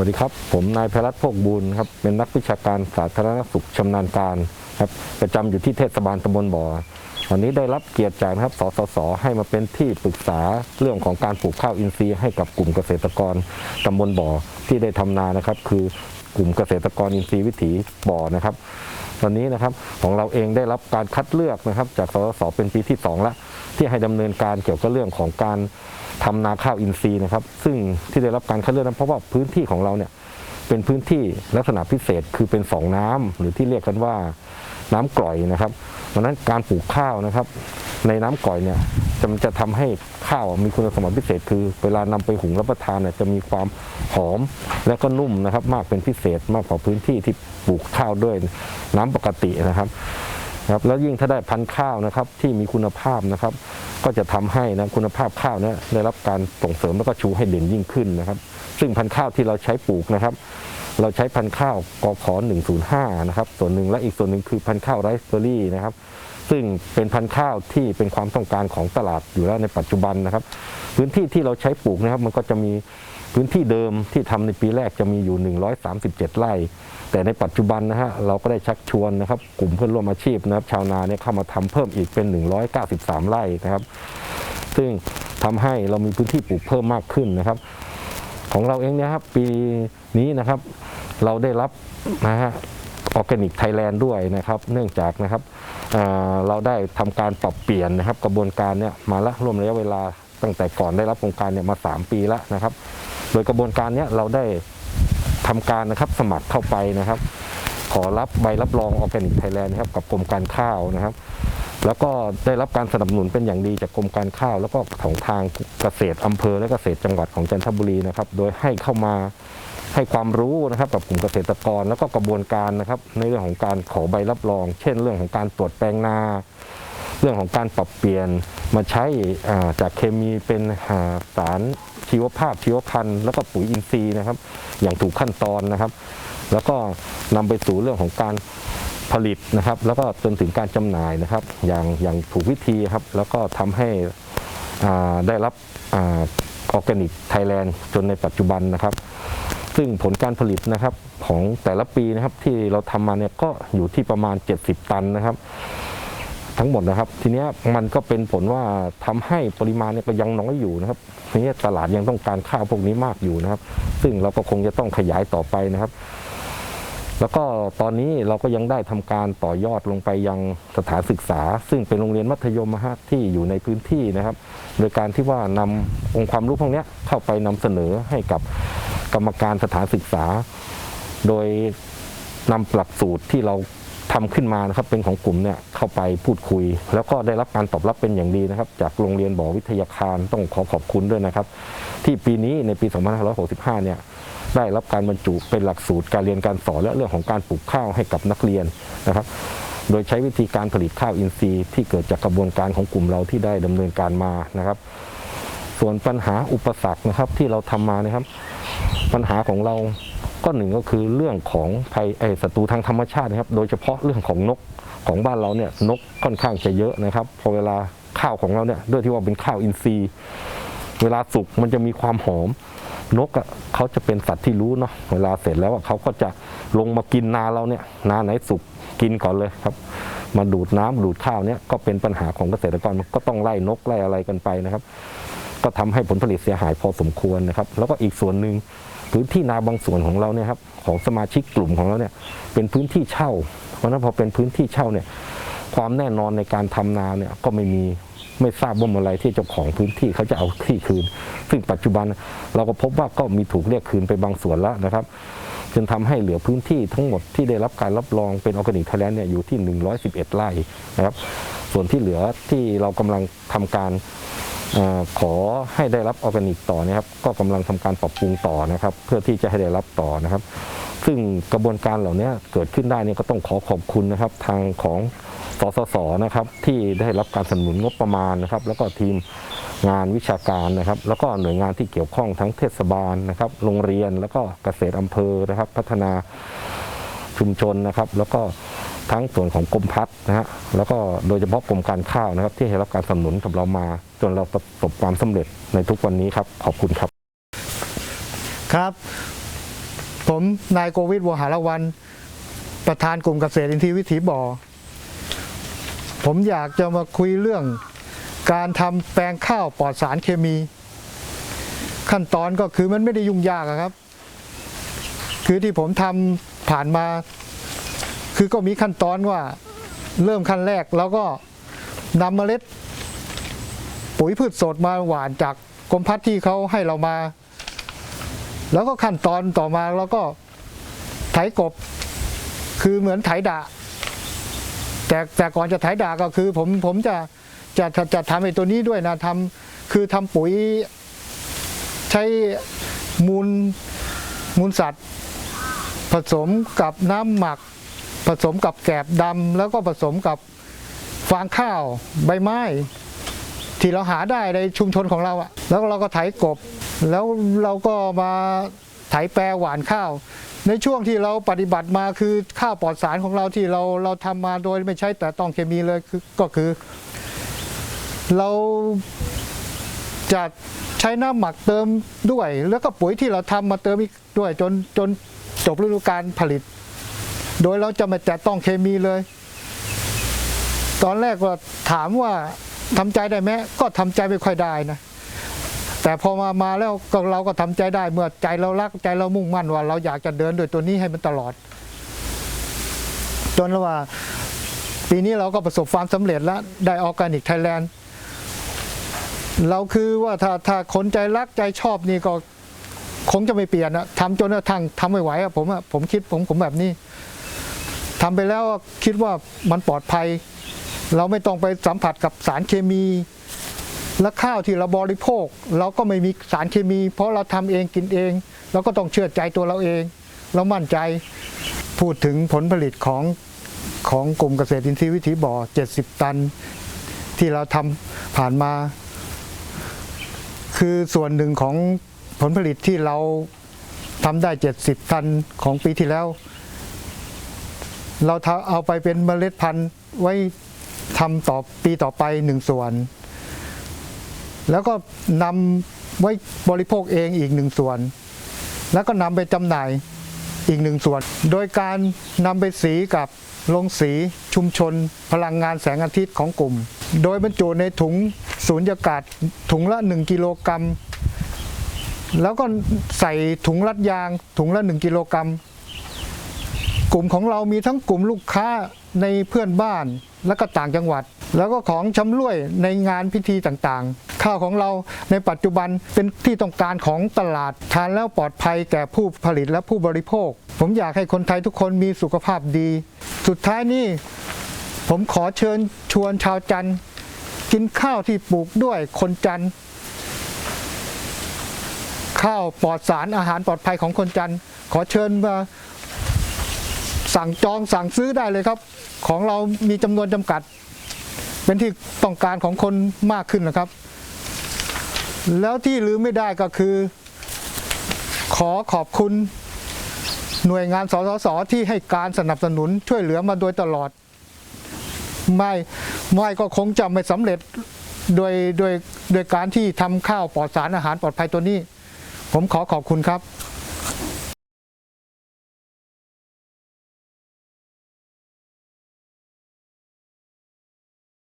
วัสดีครับ ผมนายพรัตน์โภคบุญครับเป็นนักวิชาการสาธารณสุขชำนาญการครับประจำอยู่ที่เทศบาลตำบลบ่อวันนี้ได้รับเกียรติจากครับ สสส ให้มาเป็นที่ปรึกษาเรื่องของการปลูกข้าวอินทรีย์ให้กับกลุ่มเกษตรกรตำบลบ่อที่ได้ทำนานะครับ คือกลุ่มเกษตรกรอินทรีย์วิถีบ่อนะครับ วันนี้นะครับของเราเองได้รับการคัดเลือกนะครับ จากสสส เป็นปีที่สองแล้ว ที่ให้ดำเนินการเกี่ยวกับเรื่องของการทำนาข้าวอินทรีย์นะครับ ซึ่งที่ได้รับการคัดเลือกนั้นเพราะว่าพื้นที่ของเราเนี่ยเป็นพื้นที่ลักษณะพิเศษคือเป็นสองน้ำหรือที่เรียกกันว่าน้ำกร่อยนะครับเพราะนั้นการปลูกข้าวนะครับ ในน้ำกร่อยเนี่ยจะมันจะทำให้ข้าวมีคุณสมบัติพิเศษ คือเวลานำไปหุงรับประทานเนี่ยจะมีความหอมและก็นุ่มนะครับ มากเป็นพิเศษมากกว่าพื้นที่ที่ปลูกข้าวด้วยน้ำปกตินะครับ ครับแล้วยิ่งถ้าได้พันธุ์ข้าวนะครับที่มีคุณภาพนะครับ ก็จะทำให้นะคุณภาพข้าวนี่ยได้รับการส่งเสริมแล้วก็ชูให้เด่นยิ่งขึ้นนะครับ ซึ่งพันธุ์ข้าวที่เราใช้ปลูกนะครับ เราใช้พันธุ์ข้าวกอข105นะครับส่วนหนึ่งและอีกส่วนหนึ่งคือพันธุ์ข้าวไรซ์เบอร์รี่นะครับซึ่งเป็นพันธุ์ข้าวที่เป็นความต้องการของตลาดอยู่แล้วในปัจจุบันนะครับ พื้นที่ที่เราใช้ปลูกนะครับ มันก็จะมีพื้นที่เดิมที่ทำในปีแรกจะมีอยู่ 137 ไร่ แต่ในปัจจุบันนะฮะเราก็ได้ชักชวนนะครับ กลุ่มเพื่อนร่วมอาชีพนะครับ ชาวนาเนี่ยเข้ามาทำเพิ่มอีกเป็น 193 ไร่นะครับ ซึ่งทำให้เรามีพื้นที่ปลูกเพิ่มมากขึ้นนะครับ ของเราเองเนี่ยครับปีนี้นะครับเราได้รับนะฮะออร์แกนิกไทยแลนด์ด้วยนะครับ เนื่องจากนะครับเเราได้ทำการปรับเปลี่ยนนะครับ กระบวนการเนี่ยมาละร่วมระยะเวลา ตั้งแต่ก่อนได้รับโครงการเนี่ยมา 3 ปีแล้วนะครับ โดยกระบวนการเนี้ยเราได้ทำการนะครับสมัครเข้าไปนะครับ ขอรับใบรับรองออร์แกนิกไทยแลนด์นะครับกับกรมการข้าวนะครับ แล้วก็ได้รับการสนับสนุนเป็นอย่างดีจากกรมการข้าว แล้วก็ของทางเกษตรอำเภอและเกษตรจังหวัดของจันทบุรีนะครับ โดยให้เข้ามาให้ความรู้นะครับกับกลุ่มเกษตรกร แล้วก็กระบวนการนะครับในเรื่องของการขอใบรับรอง เช่น เรื่องของการตรวจแปลงนา เรื่องของการปรับเปลี่ยน มาใช้จากเคมีเป็นาสารชีวภาพชีวพันธุ์แล้วก็ปุ๋ยอินทรีย์นะครับ อย่างถูกขั้นตอนนะครับ แล้วก็นำไปสู่เรื่องของการผลิตนะครับ แล้วก็จนถึงการจำหน่ายนะครับ อย่างอย่างถูกวิธีครับ แล้วก็ทำให้ได้รับออร์แกนิกไทยแลนด์จนในปัจจุบันนะครับ ซึ่งผลการผลิตนะครับของแต่ละปีนะครับที่เราทำมาเนี่ยก็อยู่ที่ประมาณ 70 ตันนะครับ ทั้งหมดนะครับ ทีนี้มันก็เป็นผลว่าทำให้ปริมาณเนี่ยก็ยังน้อยอยู่นะครับทีนี้ตลาดยังต้องการข้าวพวกนี้มากอยู่นะครับ ซึ่งเราก็คงจะต้องขยายต่อไปนะครับ แล้วก็ตอนนี้เราก็ยังได้ทำการต่อยอดลงไปยังสถานศึกษา ซึ่งเป็นโรงเรียนมัธยมฮะที่อยู่ในพื้นที่นะครับ โดยการที่ว่านำองค์ความรู้พวกนี้เข้าไปนำเสนอให้กับกรรมการสถานศึกษา โดยนำหลักสูตรที่เรา ทำขึ้นมานะครับเป็นของกลุ่มเนี่ยเข้าไปพูดคุย แล้วก็ได้รับการตอบรับเป็นอย่างดีนะครับ จากโรงเรียนบ่อวิทยาคารต้องขอขอบคุณด้วยนะครับ ที่ปีนี้ในปี 2565 เนี่ยได้รับการบรรจุเป็นหลักสูตรการเรียนการสอนและเรื่องของการปลูกข้าวให้กับนักเรียนนะครับ โดยใช้วิธีการผลิตข้าวอินทรีย์ที่เกิดจากกระบวนการของกลุ่มเราที่ได้ดำเนินการมานะครับ ส่วนปัญหาอุปสรรคนะครับที่เราทำมานะครับ ปัญหาของเรา ก็หนึ่งก็คือเรื่องของภัยศัตรูทางธรรมชาตินะครับ โดยเฉพาะเรื่องของนกของบ้านเราเนี่ยนกค่อนข้างจะเยอะนะครับ พอเวลาข้าวของเราเนี่ยด้วยที่ว่าเป็นข้าวอินทรีย์ เวลาสุกมันจะมีความหอม นกอะเขาจะเป็นสัตว์ที่รู้เนาะเวลาเสร็จแล้วเขาก็จะลงมากินนาเราเนี่ยนาไหนสุกกินก่อนเลยครับ มาดูดน้ำดูดข้าวเนี่ยก็เป็นปัญหาของเกษตรกรมันก็ต้องไล่นกไล่อะไรกันไปนะครับ ก็ทำให้ผลผลิตเสียหายพอสมควรนะครับ แล้วก็อีกส่วนหนึ่ง พื้นที่นาบางส่วนของเราเนี่ยครับของสมาชิกกลุ่มของเราเนี่ยเป็นพื้นที่เช่า เพราะฉะนั้นพอเป็นพื้นที่เช่าเนี่ยความแน่นอนในการทำนาเนี่ยก็ไม่มีไม่ทราบว่าเมื่อไรที่เจ้าของพื้นที่เขาจะเอาที่คืน ซึ่งปัจจุบันเราก็พบว่าก็มีถูกเรียกคืนไปบางส่วนแล้วนะครับจนทำให้เหลือพื้นที่ทั้งหมดที่ได้รับการรับรองเป็นออร์แกนิกไทยแลนด์เนี่ยอยู่ที่ 111 ไร่นะครับ ส่วนที่เหลือที่เรากำลังทำการ ขอให้ได้รับออร์แกนิกต่อนะครับ ก็กำลังทำการปรับปรุงต่อนะครับ เพื่อที่จะให้ได้รับต่อนะครับ ซึ่งกระบวนการเหล่านี้เกิดขึ้นได้เนี่ยก็ต้องขอขอบคุณนะครับ ทางของสสสนะครับที่ได้รับการสนับสนุนงบประมาณนะครับ แล้วก็ทีมงานวิชาการนะครับ แล้วก็หน่วยงานที่เกี่ยวข้องทั้งเทศบาลนะครับ โรงเรียนแล้วก็เกษตรอำเภอนะครับ พัฒนาชุมชนนะครับ แล้วก็ ทั้งส่วนของกรมพัฒน์นะฮะแล้วก็โดยเฉพาะกรมการข้าวนะครับ ที่ให้รับการสนับสนุนกับเรามา จนเราประสบความสำเร็จในทุกวันนี้ครับ ขอบคุณครับ ครับ ผมนายโกวิทวหารวัน ประธานกลุ่มเกษตรอินทรีย์วิถีบ่อ ผมอยากจะมาคุยเรื่อง การทำแปลงข้าวปลอดสารเคมี ขั้นตอนก็คือมันไม่ได้ยุ่งยากครับ คือที่ผมทำผ่านมา คือก็มีขั้นตอนว่าเริ่มขั้นแรกแล้วก็นำเมล็ด ปุ๋ยพืชสดมาหว่านจากกรมพัฒน์ที่เขาให้เรามา แล้วก็ขั้นตอนต่อมาเราก็ไถกบ คือเหมือนไถดะแต่แต่ก่อนจะไถดาก็คือ ผมผมจะจะจะจะทำไอ้ตัวนี้ด้วยนะทำคือทำปุ๋ยใช้มูลมูลสัตว์ ผสมกับน้ำหมัก ผสมกับแกบดำแล้วก็ผสมกับฟางข้าวใบไม้ ที่เราหาได้ในชุมชนของเราอะแล้วเราก็ไถกบ แล้วเราก็มาไถแปรหวานข้าว ในช่วงที่เราปฏิบัติมาคือข้าวปลอดสารของเราที่เราเราทำมาโดยไม่ใช้แต่ต้องเคมีเลยคือก็คือ เราจะใช้น้ำหมักเติมด้วย แล้วก็ปุ๋ยที่เราทำมาเติมอีกด้วยจนจนจบฤดูกาลผลิต โดยเราจะไม่แต่ต้องเคมีเลย ตอนแรกก็ถามว่าทำใจได้ไหมก็ทำใจไม่ค่อยได้นะแต่พอมามาแล้วก็เราก็ทำใจได้เมื่อใจเรารักใจเรามุ่งมั่นว่า เราอยากจะเดินด้วยตัวนี้ให้มันตลอด จนว่า ปีนี้เราก็ประสบความสำเร็จแล้วได้ออร์แกนิกไทยแลนด์เราคือว่าถ้าถ้าคนใจรักใจชอบนี่ก็คงจะไม่เปลี่ยนนะทำจนกระทั่งทำไม่ไหวอะผมอะผมคิดผมผมแบบนี้ ทำไปแล้วคิดว่ามันปลอดภัย เราไม่ต้องไปสัมผัสกับสารเคมี และข้าวที่เราบริโภค เราก็ไม่มีสารเคมี เพราะเราทำเองกินเอง เราก็ต้องเชื่อใจตัวเราเอง เรามั่นใจพูดถึงผลผลิตของของกลุ่มเกษตรอินทรีย์วิถีบ่อ 70 ตัน ที่เราทำผ่านมา คือส่วนหนึ่งของผลผลิตที่เราทำได้ 70 ตันของปีที่แล้ว เราเอาไปเป็นเมล็ดพันธุ์ไว้ทำต่อปีต่อไปหนึ่งส่วน แล้วก็นำไว้บริโภคเองอีกหนึ่งส่วน แล้วก็นำไปจำหน่ายอีกหนึ่งส่วน โดยการนำไปสีกับโรงสีชุมชน พลังงานแสงอาทิตย์ของกลุ่ม โดยบรรจุในถุงสูญญากาศถุงละ 1 กิโลกรัม แล้วก็ใส่ถุงรัดยางถุงละ 1 กิโลกรัม กลุ่มของเรามีทั้งกลุ่มลูกค้าในเพื่อนบ้านและก็ต่างจังหวัด แล้วก็ของชำร่วยในงานพิธีต่างๆ ข้าวของเราในปัจจุบันเป็นที่ต้องการของตลาด ทานแล้วปลอดภัยแก่ผู้ผลิตและผู้บริโภค ผมอยากให้คนไทยทุกคนมีสุขภาพดี สุดท้ายนี้ผมขอเชิญชวนชาวจันทร์กินข้าวที่ปลูกด้วยคนจันทร์ข้าวปลอดสารอาหารปลอดภัยของคนจันทร์ขอเชิญมา สั่งจองสั่งซื้อได้เลยครับ ของเรามีจำนวนจำกัด เป็นที่ต้องการของคนมากขึ้นนะครับ แล้วที่ลืมไม่ได้ก็คือ ขอขอบคุณหน่วยงานสสสที่ให้การสนับสนุนช่วยเหลือมาโดยตลอด ไม่ไม่ก็คงจะไม่สำเร็จโดยโดยโดยการที่ทำข้าวปลอดสารอาหารปลอดภัยตัวนี้ ผมขอขอบคุณครับ